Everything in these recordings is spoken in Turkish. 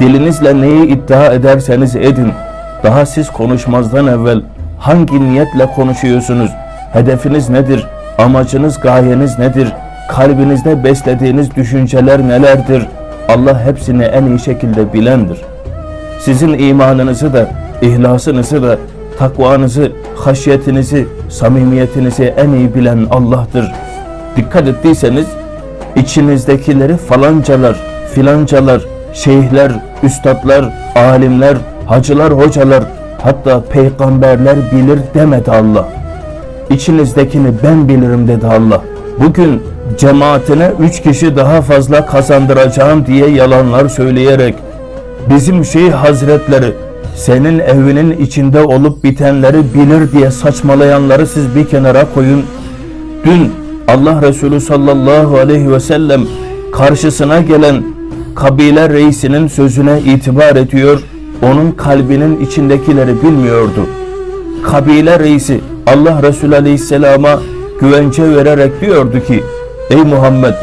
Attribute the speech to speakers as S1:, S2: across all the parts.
S1: Dilinizle neyi iddia ederseniz edin. Daha siz konuşmazdan evvel hangi niyetle konuşuyorsunuz? Hedefiniz nedir? Amacınız, gayeniz nedir? Kalbinizde beslediğiniz düşünceler nelerdir? Allah hepsini en iyi şekilde bilendir. Sizin imanınızı da, ihlasınızı da, takvanızı, haşyetinizi, samimiyetinizi en iyi bilen Allah'tır. Dikkat ettiyseniz içinizdekileri falancalar, filancalar, şeyhler, üstadlar, alimler, hacılar, hocalar, hatta peygamberler bilir demedi Allah. İçinizdekini ben bilirim dedi Allah. Bugün cemaatine üç kişi daha fazla kazandıracağım diye yalanlar söyleyerek bizim Şeyh Hazretleri senin evinin içinde olup bitenleri bilir diye saçmalayanları siz bir kenara koyun. Dün Allah Resulü sallallahu aleyhi ve sellem karşısına gelen kabile reisinin sözüne itibar ediyor. Onun kalbinin içindekileri bilmiyordu. Kabile reisi Allah Resulü aleyhisselama güvence vererek diyordu ki Ey Muhammed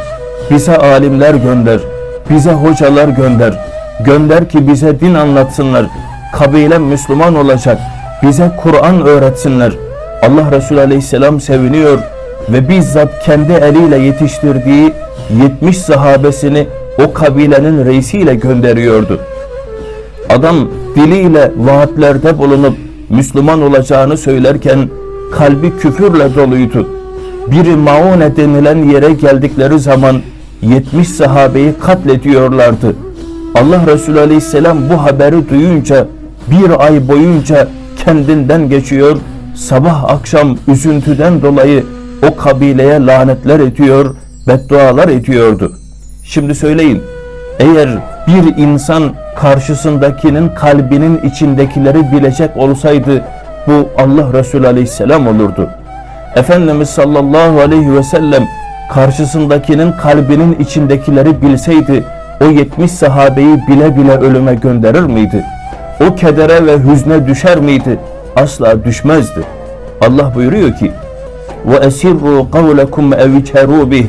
S1: bize alimler gönder, bize hocalar gönder, gönder ki bize din anlatsınlar, kabile Müslüman olacak, bize Kur'an öğretsinler. Allah Resulü aleyhisselam seviniyor ve bizzat kendi eliyle yetiştirdiği 70 sahabesini o kabilenin reisiyle gönderiyordu. Adam diliyle vaatlerde bulunup Müslüman olacağını söylerken kalbi küfürle doluydu. Biri Maune denilen yere geldikleri zaman 70 sahabeyi katlediyorlardı. Allah Resulü Aleyhisselam bu haberi duyunca bir ay boyunca kendinden geçiyor, sabah akşam üzüntüden dolayı o kabileye lanetler ediyor, beddualar ediyordu. Şimdi söyleyin, eğer bir insan karşısındakinin kalbinin içindekileri bilecek olsaydı bu Allah Resulü Aleyhisselam olurdu. Efendimiz sallallahu aleyhi ve sellem karşısındakinin kalbinin içindekileri bilseydi o 70 sahabeyi bile bile ölüme gönderir miydi? O kedere ve hüzne düşer miydi? Asla düşmezdi. Allah buyuruyor ki ve esirru kavlekum ev bih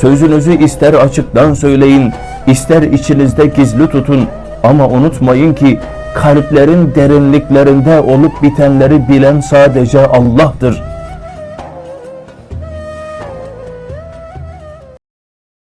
S1: Sözünüzü ister açıktan söyleyin, ister içinizde gizli tutun ama unutmayın ki kalplerin derinliklerinde olup bitenleri bilen sadece Allah'tır.